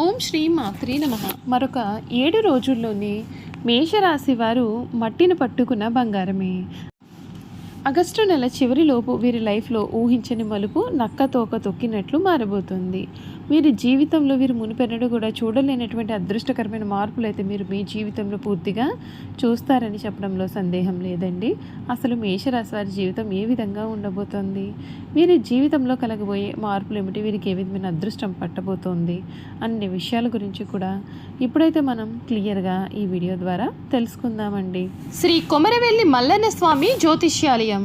ఓం శ్రీ మాత్రీ నమ. మరొక ఏడు రోజుల్లోనే మేషరాశి వారు మట్టిని పట్టుకున్న బంగారమే. ఆగస్టు నెల చివరిలోపు వీరి లైఫ్లో ఊహించని మలుపు నక్క తోక తొక్కినట్లు మారబోతుంది. మీరు జీవితంలో వీరు మునిపెన్నడు కూడా చూడలేనటువంటి అదృష్టకరమైన మార్పులు అయితే మీరు మీ జీవితంలో పూర్తిగా చూస్తారని చెప్పడంలో సందేహం లేదండి. అసలు మేషరాశి వారి జీవితం ఏ విధంగా ఉండబోతోంది? వీరి జీవితంలో కలగబోయే మార్పులు ఏమిటి? వీరికి ఏ విధమైన అదృష్టం పట్టబోతోంది? అన్ని విషయాల గురించి కూడా ఇప్పుడైతే మనం క్లియర్గా ఈ వీడియో ద్వారా తెలుసుకుందామండి. శ్రీ కొమరవెల్లి మల్లన్న స్వామి జ్యోతిష్యాలయం.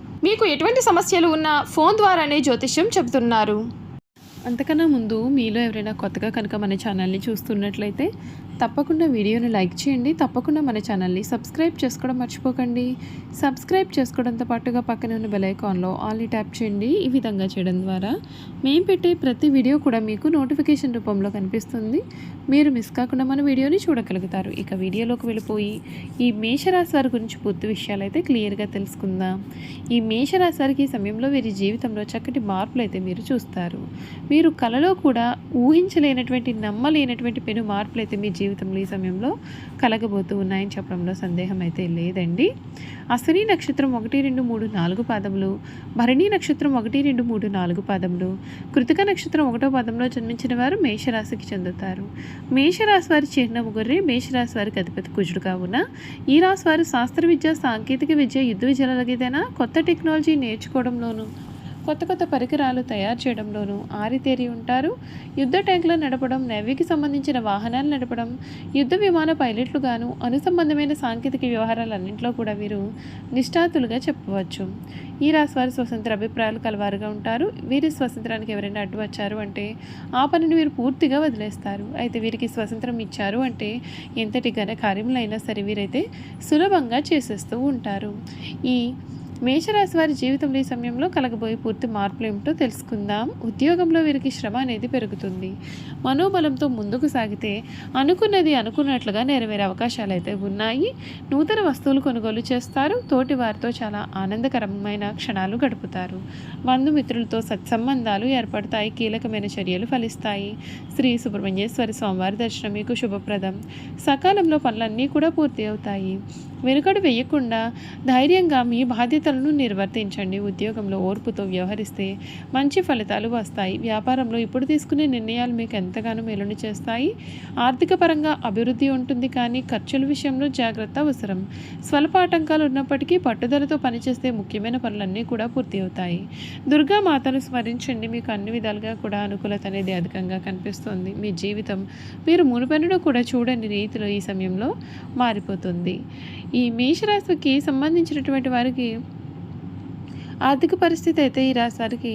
మీకు ఎటువంటి సమస్యలు ఉన్నా ఫోన్ ద్వారానే జ్యోతిష్యం చెబుతున్నారు. అంతకన్నా ముందు మీలో ఎవరైనా కొత్తగా కనుక మన ఛానల్ని చూస్తున్నట్లయితే తప్పకుండా వీడియోని లైక్ చేయండి. తప్పకుండా మన ఛానల్ని సబ్స్క్రైబ్ చేసుకోవడం మర్చిపోకండి. సబ్స్క్రైబ్ చేసుకోవడంతో పాటుగా పక్కన ఉన్న బెలైకాన్లో ఆల్ని ట్యాప్ చేయండి. ఈ విధంగా చేయడం ద్వారా మేము పెట్టే ప్రతి వీడియో కూడా మీకు నోటిఫికేషన్ రూపంలో కనిపిస్తుంది. మీరు మిస్ కాకుండా మన వీడియోని చూడగలుగుతారు. ఇక వీడియోలోకి వెళ్ళిపోయి ఈ మేషరాశి వారి గురించి పూర్తి విషయాలు అయితే క్లియర్గా తెలుసుకుందాం. ఈ మేషరాశి వారికి ఈ సమయంలో వీరి జీవితంలో చక్కటి మార్పులు అయితే మీరు చూస్తారు. మీరు కలలో కూడా ఊహించలేనటువంటి నమ్మలేనటువంటి పెను మార్పులు అయితే మీ జీవితంలో ఈ సమయంలో కలగబోతూ ఉన్నాయని చెప్పడంలో సందేహం అయితే లేదండి. అశ్విని నక్షత్రం ఒకటి రెండు మూడు నాలుగు పాదములు భరణి నక్షత్రం ఒకటి రెండు మూడు నాలుగు పాదములు కృతిక నక్షత్రం ఒకటో పాదంలో జన్మించిన వారు మేషరాశికి చెందుతారు. మేషరాశి వారి చిహ్నము గొర్రె మేషరాశి వారికి అధిపతి కుజుడు కావున ఈ రాశి వారు శాస్త్ర విద్య సాంకేతిక విద్య యుద్ధ విద్యలగేదైనా కొత్త టెక్నాలజీ నేర్చుకోవడంలోనూ కొత్త కొత్త పరికరాలు తయారు చేయడంలోనూ ఆరితేరి ఉంటారు. యుద్ధ ట్యాంకులు నడపడం నేవీకి సంబంధించిన వాహనాలు నడపడం యుద్ధ విమాన పైలట్లుగాను అనుసంబంధమైన సాంకేతిక వ్యవహారాలన్నింటిలో కూడా వీరు నిష్ఠాతులుగా చెప్పవచ్చు. ఈ రాశి వారి స్వతంత్ర అభిప్రాయాలు కలవారుగా ఉంటారు. వీరి స్వతంత్రానికి ఎవరైనా అడ్డు వచ్చారు అంటే ఆ పనిని వీరు పూర్తిగా వదిలేస్తారు. అయితే వీరికి స్వతంత్రం ఇచ్చారు అంటే ఎంతటి ఘన కార్యములైనా సరే వీరైతే సులభంగా చేసేస్తూ ఉంటారు. ఈ మేషరాశి వారి జీవితంలో ఈ సమయంలో కలగబోయే పూర్తి మార్పులు ఏమిటో తెలుసుకుందాం. ఉద్యోగంలో వీరికి శ్రమ అనేది పెరుగుతుంది. మనోబలంతో ముందుకు సాగితే అనుకున్నది అనుకున్నట్లుగా నెరవేరే అవకాశాలు అయితే ఉన్నాయి. నూతన వస్తువులు కొనుగోలు చేస్తారు. తోటి వారితో చాలా ఆనందకరమైన క్షణాలు గడుపుతారు. బంధుమిత్రులతో సత్సంబంధాలు ఏర్పడతాయి. కీలకమైన చర్యలు ఫలిస్తాయి. శ్రీ సుబ్రహ్మణ్యేశ్వరి స్వామివారి దర్శనం మీకు శుభప్రదం. సకాలంలో పనులన్నీ కూడా పూర్తి అవుతాయి. వెనుకడు వేయకుండా ధైర్యంగా మీ బాధ్యతలను నిర్వర్తించండి. ఉద్యోగంలో ఓర్పుతో వ్యవహరిస్తే మంచి ఫలితాలు వస్తాయి. వ్యాపారంలో ఇప్పుడు తీసుకునే నిర్ణయాలు మీకు ఎంతగానో మేలుని చేస్తాయి. ఆర్థిక పరంగా అభివృద్ధి ఉంటుంది కానీ ఖర్చుల విషయంలో జాగ్రత్త అవసరం. స్వల్ప ఆటంకాలు ఉన్నప్పటికీ పట్టుదలతో పనిచేస్తే ముఖ్యమైన పనులన్నీ కూడా పూర్తి అవుతాయి. దుర్గా మాతను స్మరించండి. మీకు అన్ని విధాలుగా కూడా అనుకూలత అనేది అధికంగా కనిపిస్తుంది. మీ జీవితం మీరు మునుపెన్నడూ కూడా చూడని రీతిలో ఈ సమయంలో మారిపోతుంది. ఈ మేషరాశికి సంబంధించినటువంటి వారికి ఆర్థిక పరిస్థితి అయితే ఈ రాశి వారికి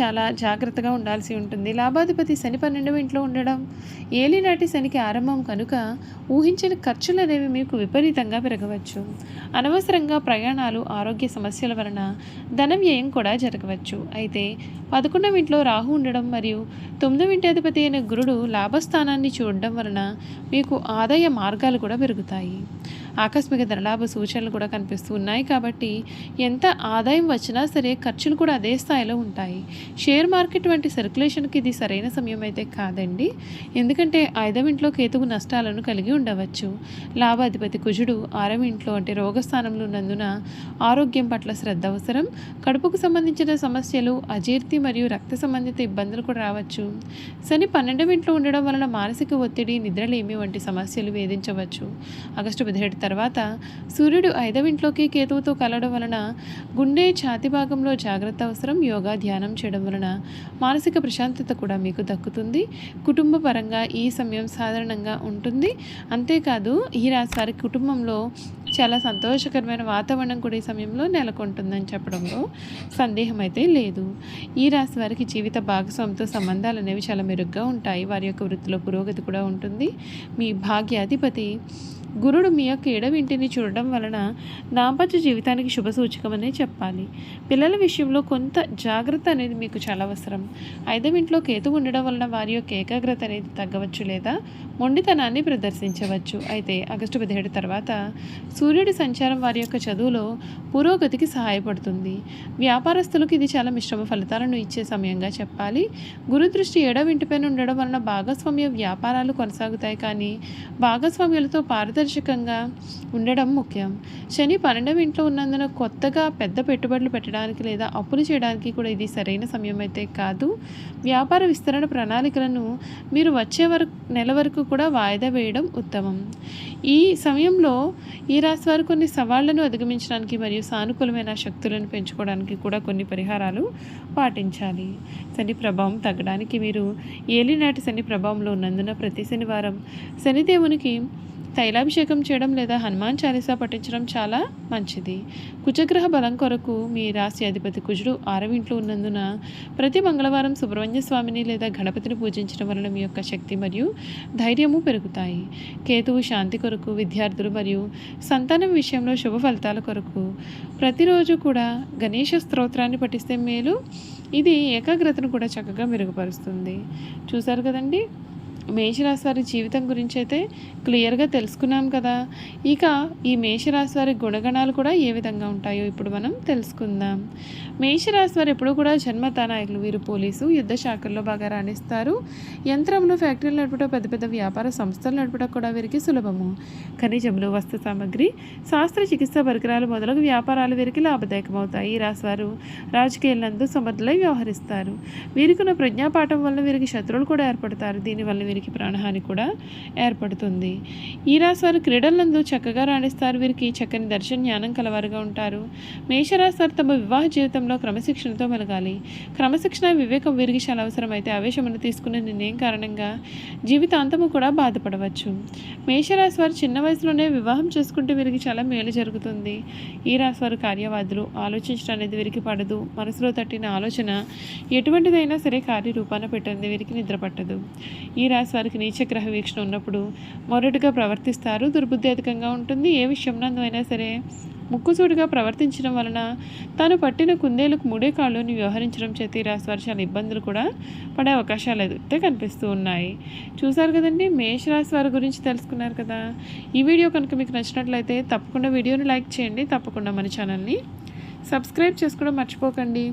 చాలా జాగ్రత్తగా ఉండాల్సి ఉంటుంది. లాభాధిపతి శని పన్నెండవ ఇంట్లో ఉండడం ఏలినాటి శనికి ఆరంభం కనుక ఊహించని ఖర్చులు అనేవి మీకు విపరీతంగా పెరగవచ్చు. అనవసరంగా ప్రయాణాలు ఆరోగ్య సమస్యల వలన ధన వ్యయం కూడా జరగవచ్చు. అయితే పదకొండవ ఇంట్లో రాహు ఉండడం మరియు తొమ్మిదవ ఇంటి అధిపతి అయిన గురుడు లాభస్థానాన్ని చూడడం వలన మీకు ఆదాయ మార్గాలు కూడా పెరుగుతాయి. ఆకస్మిక ధనలాభ సూచనలు కూడా కనిపిస్తూ ఉన్నాయి కాబట్టి ఎంత ఆదాయం వచ్చినా సరే ఖర్చులు కూడా అదే స్థాయిలో ఉంటాయి. షేర్ మార్కెట్ వంటి సర్క్యులేషన్కి ఇది సరైన సమయం అయితే కాదండి. ఎందుకంటే ఐదవ ఇంట్లో కేతువు నష్టాలను కలిగి ఉండవచ్చు. లాభాధిపతి కుజుడు ఆరవ ఇంట్లో అంటే రోగస్థానంలో ఉన్నందున ఆరోగ్యం పట్ల శ్రద్ధ అవసరం. కడుపుకు సంబంధించిన సమస్యలు అజీర్తి మరియు రక్త సంబంధిత ఇబ్బందులు కూడా రావచ్చు. శని పన్నెండవ ఇంట్లో ఉండడం వలన మానసిక ఒత్తిడి నిద్రలేమి వంటి సమస్యలు వేధించవచ్చు. ఆగస్టు పదిహేడు తర్వాత సూర్యుడు ఐదవ ఇంట్లోకి కేతువుతో కలవడం వలన గుండె ఛాతి భాగంలో జాగ్రత్త అవసరం యోగా ధ్యానం చేయడం వలన మానసిక ప్రశాంతత కూడా మీకు దక్కుతుంది. కుటుంబ పరంగా ఈ సమయం సాధారణంగా ఉంటుంది. అంతేకాదు ఈ రాశి వారి కుటుంబంలో చాలా సంతోషకరమైన వాతావరణం కూడా ఈ సమయంలో నెలకొంటుందని చెప్పడంలో సందేహం అయితే లేదు. ఈ రాశి వారికి జీవిత భాగస్వామితో సంబంధాలు అనేవి చాలా మెరుగ్గా ఉంటాయి. వారి యొక్క వృత్తిలో పురోగతి కూడా ఉంటుంది. మీ భాగ్యాధిపతి గురుడు మీ యొక్క ఎడవింటిని చూడడం వలన దాంపత్య జీవితానికి శుభ సూచకమనే చెప్పాలి. పిల్లల విషయంలో కొంత జాగ్రత్త అనేది మీకు చాలా అవసరం. ఐదవ ఇంట్లో కేతు ఉండడం వలన వారి యొక్క ఏకాగ్రత అనేది తగ్గవచ్చు లేదా మొండితనాన్ని ప్రదర్శించవచ్చు. అయితే ఆగస్టు పదిహేడు తర్వాత సూర్యుడి సంచారం వారి యొక్క చదువులో పురోగతికి సహాయపడుతుంది. వ్యాపారస్తులకు ఇది చాలా మిశ్రమ ఫలితాలను ఇచ్చే సమయంగా చెప్పాలి. గురు దృష్టి ఏడవ ఇంటిపైన ఉండడం వలన భాగస్వామ్య వ్యాపారాలు కొనసాగుతాయి కానీ భాగస్వామ్యాలతో పారదర్శకంగా ఉండడం ముఖ్యం. శని పన్నెండవ ఇంట్లో ఉన్నందున కొత్తగా పెద్ద పెట్టుబడులు పెట్టడానికి లేదా అప్పులు చేయడానికి కూడా ఇది సరైన సమయం అయితే కాదు. వ్యాపార విస్తరణ ప్రణాళికలను మీరు వచ్చే వరకు నెల వరకు కూడా వాయిదా వేయడం ఉత్తమం. ఈ సమయంలో ఈ రాశి వారు కొన్ని సవాళ్ళను అధిగమించడానికి మరియు సానుకూలమైన శక్తులను పెంచుకోవడానికి కూడా కొన్ని పరిహారాలు పాటించాలి. శని ప్రభావం తగ్గడానికి మీరు ఏలినాటి శని ప్రభావంలో ఉన్నందున ప్రతి శనివారం శనిదేవునికి తైలాభిషేకం చేయడం లేదా హనుమాన్ చాలీసా పఠించడం చాలా మంచిది. కుజగ్రహ బలం కొరకు మీ రాశి అధిపతి కుజుడు ఆరవింట్లో ఉన్నందున ప్రతి మంగళవారం సుబ్రహ్మణ్య స్వామిని లేదా గణపతిని పూజించడం వలన మీ యొక్క శక్తి మరియు ధైర్యము పెరుగుతాయి. కేతువు శాంతి కొరకు విద్యార్థులు మరియు సంతానం విషయంలో శుభ ఫలితాల కొరకు ప్రతిరోజు కూడా గణేష స్తోత్రాన్ని పఠిస్తే మేలు. ఇది ఏకాగ్రతను కూడా చక్కగా మెరుగుపరుస్తుంది. చూసారు కదండి? మేషరాశి వారి జీవితం గురించి అయితే క్లియర్గా తెలుసుకున్నాం కదా. ఇక ఈ మేషరాశి వారి గుణగణాలు కూడా ఏ విధంగా ఉంటాయో ఇప్పుడు మనం తెలుసుకుందాం. మేషరాశి వారు ఎప్పుడు కూడా జన్మత నాయకులు వీరు పోలీసు యుద్ధ శాఖల్లో బాగా రాణిస్తారు. యంత్రములు ఫ్యాక్టరీలు నడపడం పెద్ద పెద్ద వ్యాపార సంస్థలు నడపడం కూడా వీరికి సులభము. ఖనిజములు వస్తు సామాగ్రి శాస్త్ర చికిత్స పరికరాలు మొదలగు వ్యాపారాలు వీరికి లాభదాయకమవుతాయి. ఈ రాశి వారు రాజకీయాలందు సమర్థులై వ్యవహరిస్తారు. వీరికి ఉన్న ప్రజ్ఞాపాఠం వల్ల వీరికి శత్రువులు కూడా ఏర్పడతారు. దీనివల్ల వీరికి ప్రాణహాని కూడా ఏర్పడుతుంది. ఈ రాశి వారు క్రీడలందు చక్కగా రాణిస్తారు. వీరికి చక్కని దర్శన జ్ఞానం కలవారుగా ఉంటారు. మేషరాశి వారు తమ వివాహ జీవితంలో క్రమశిక్షణతో మెలగాలి. క్రమశిక్షణ వివేకం వీరికి చాలా అవసరమైతే ఆవేశమును తీసుకునే నిర్ణయం కారణంగా జీవితాంతము కూడా బాధపడవచ్చు. మేషరాశి వారు చిన్న వయసులోనే వివాహం చేసుకుంటే వీరికి చాలా మేలు జరుగుతుంది. ఈ రాశి వారు కార్యవాదులు ఆలోచించడం అనేది వీరికి పడదు. మనసులో తట్టిన ఆలోచన ఎటువంటిదైనా సరే కార్యరూపాన పెట్టండి వీరికి నిద్ర పట్టదు. ఈ రాశి వారికి నీచగ్రహ వీక్షణ ఉన్నప్పుడు మొరటుగా ప్రవర్తిస్తారు. దుర్బుద్ధి అధికంగా ఉంటుంది. ఏ విషయంలో అయినా సరే ముక్కుసూటిగా ప్రవర్తించడం వలన తాను పట్టిన కుందేలకు మూడే కాళ్ళుని వ్యవహరించడం చేతి ఈ రాశి వారు చాలా ఇబ్బందులు కూడా పడే అవకాశాలు అయితే కనిపిస్తూ ఉన్నాయి. చూసారు కదండి? మేషరాశి వారి గురించి తెలుసుకున్నారు కదా? ఈ వీడియో కనుక మీకు నచ్చినట్లయితే తప్పకుండా వీడియోని లైక్ చేయండి. తప్పకుండా మన ఛానల్ని సబ్స్క్రైబ్ చేసుకోవడం మర్చిపోకండి.